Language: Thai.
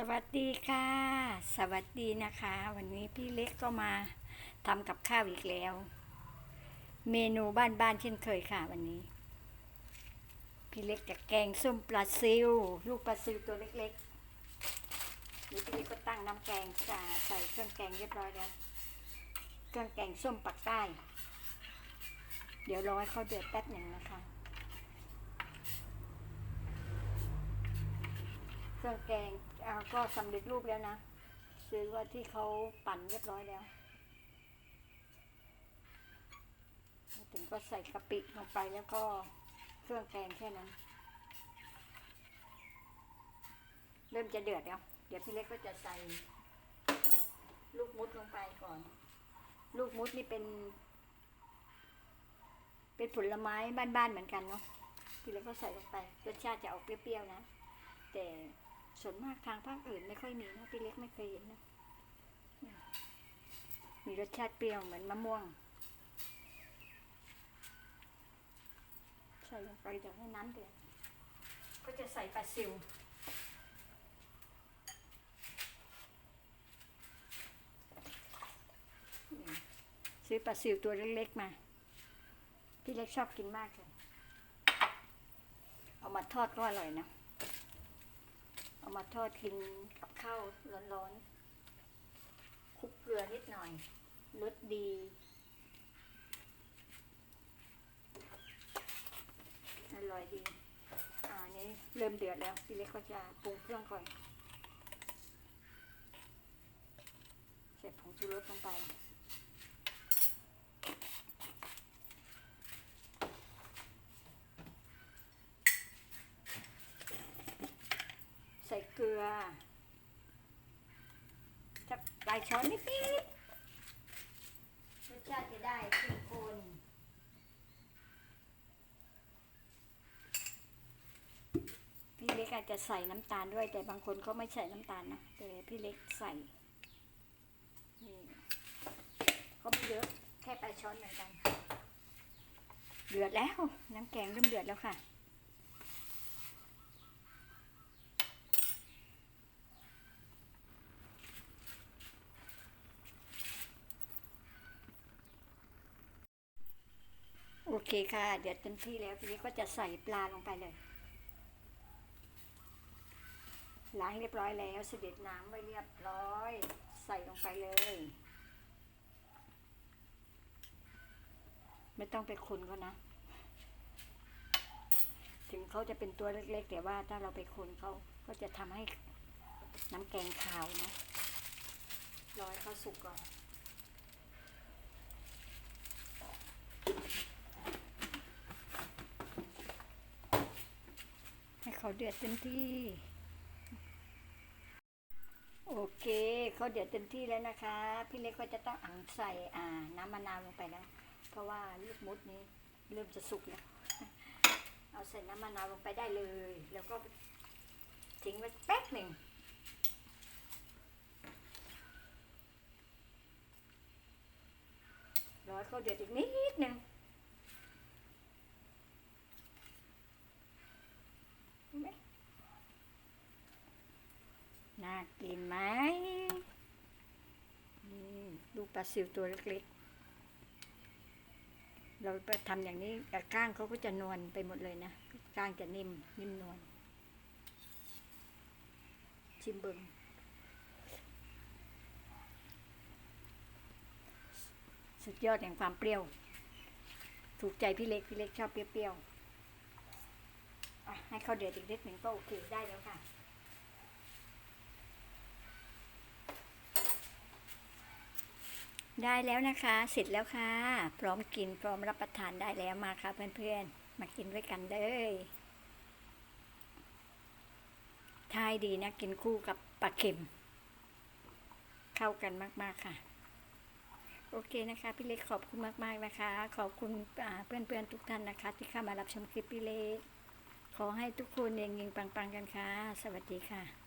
สวัสดีค่ะ สวัสดีนะคะ วันนี้พี่เล็กก็มาทำกับข้าวอีกแล้ว เมนูบ้านๆเช่นเคยค่ะวันนี้ พี่เล็กจะแกงส้มปลาซิวลูกปลาซิวตัวเล็กๆนี่พี่เล็กก็ตั้งน้ำแกงจะใส่เครื่องแกงเรียบร้อยแล้วเครื่องแกงส้มปักใต้ เดี๋ยวรอให้เขาเดือดแป๊บหนึ่งนะคะ เค รื่องแกงอ่าก็สำเร็จรูปแล้วนะ ซื้อว่าที่เขาปั่นเรียบร้อยแล้ว ถึงก็ใส่กะปิลงไปแล้วก็เครื่องแกงแค่นั้น เริ่มจะเดือดแล้ว เดี๋ยวพี่เล็กก็จะใส่ ลูกมุดลงไปก่อน ลูกมุดนี่เป็น เป็นผลไม้บ้านๆเหมือนกันเนาะพี่เล็กก็ใส่ลงไปรสชาติจะออกเปรี้ยวๆนะ แต่ ส่วนมากทางภาคอื่นไม่ค่อยมีนะพี่เล็กไม่เคยเห็นนะมีรสชาติเปรี้ยวเหมือนมะม่วง ใส่ลงไปเดี๋ยวให้น้ำเดือดก็จะใส่ปลาซิวซื้อปลาซิวตัวเล็กๆมา พี่เล็กชอบกินมากเลย เอามาทอดก็อร่อยนะ มาทอดกินกับข้าวร้อนๆคลุกเกลือนิดหน่อยรสดี อร่อยดี อ่านี้เริ่มเดือดแล้วพี่เล็กก็จะปรุงเครื่องก่อนใส่ผงชูรสลงไป ใส่เก ลือสักปลายช้อนนิดๆรสชาติจะได้เข้มข้นพี่เล็กอาจจะใส่น้ำตาลด้วย แต่บางคนก็ไม่ใส่น้ำตาลนะแต่พี่เล็กใส่นี่ก็ไม่เยอะแค่ปลายช้อนเหมือนกันเดือดแล้ว น้ำแกงเริ่มเดือดแล้วค่ะ เคค่ะ เดี๋ยวเต็มที่แล้ว ทีนี้ก็จะใส่ปลาลงไปเลย ล้างเรียบร้อยแล้วเสด็จน้ำไว้เรียบร้อย ใส่ลงไปเลย ไม่ต้องไปคนเขานะ ถึงเขาจะเป็นตัวเล็กๆ แต่ว่าถ้าเราไปคนเขาก็จะทำให้น้ำแกงขาวนะ รอให้เขาสุกก่อน เขาเดือดเต็มที่ โอเคเขาเดือดเต็มที่แล้วนะคะ พี่เล็กก็จะต้องอังใส่อ่าน้ำมะนาวลงไปแล้วเพราะว่าลูกมุดนี้เริ่มจะสุกแล้ว เอาใส่น้ำมะนาวลงไปได้เลย แล้วก็ทิ้งไว้แป๊บหนึ่งรอเขาเดือดอีกนิดหนึ่ง เห็นไหม น่ากินไหมนี่ลูกปลาซิวตัวเล็กๆ เราไปทำอย่างนี้แต่ก้างเขาก็จะนวลไปหมดเลยนะก้างจะนิ่มนิ่มนวลชิมเบิงสุดยอดแห่งความเปรี้ยว ถูกใจพี่เล็ก พี่เล็กชอบเปรี้ยวๆให้เขาเดือดอีกนิดหนึ่งก็โอเคได้แล้วค่ะ ได้แล้วนะคะ เสร็จแล้วค่ะ พร้อมกินพร้อมรับประทานได้แล้วมาค่ะ เพื่อนๆ มากินด้วยกันเลยทายดีนะ กินคู่กับปลาเค็ม เข้ากันมาก ๆ ค่ะ โอเคนะคะ พี่เล็กขอบคุณมาก ๆ นะคะ ขอบคุณเพื่อนๆทุกท่านนะคะ ที่เข้ามารับชมคลิปพี่เล็ก ขอให้ทุกคนเองยิงๆปัง ๆ กันค่ะ สวัสดีค่ะ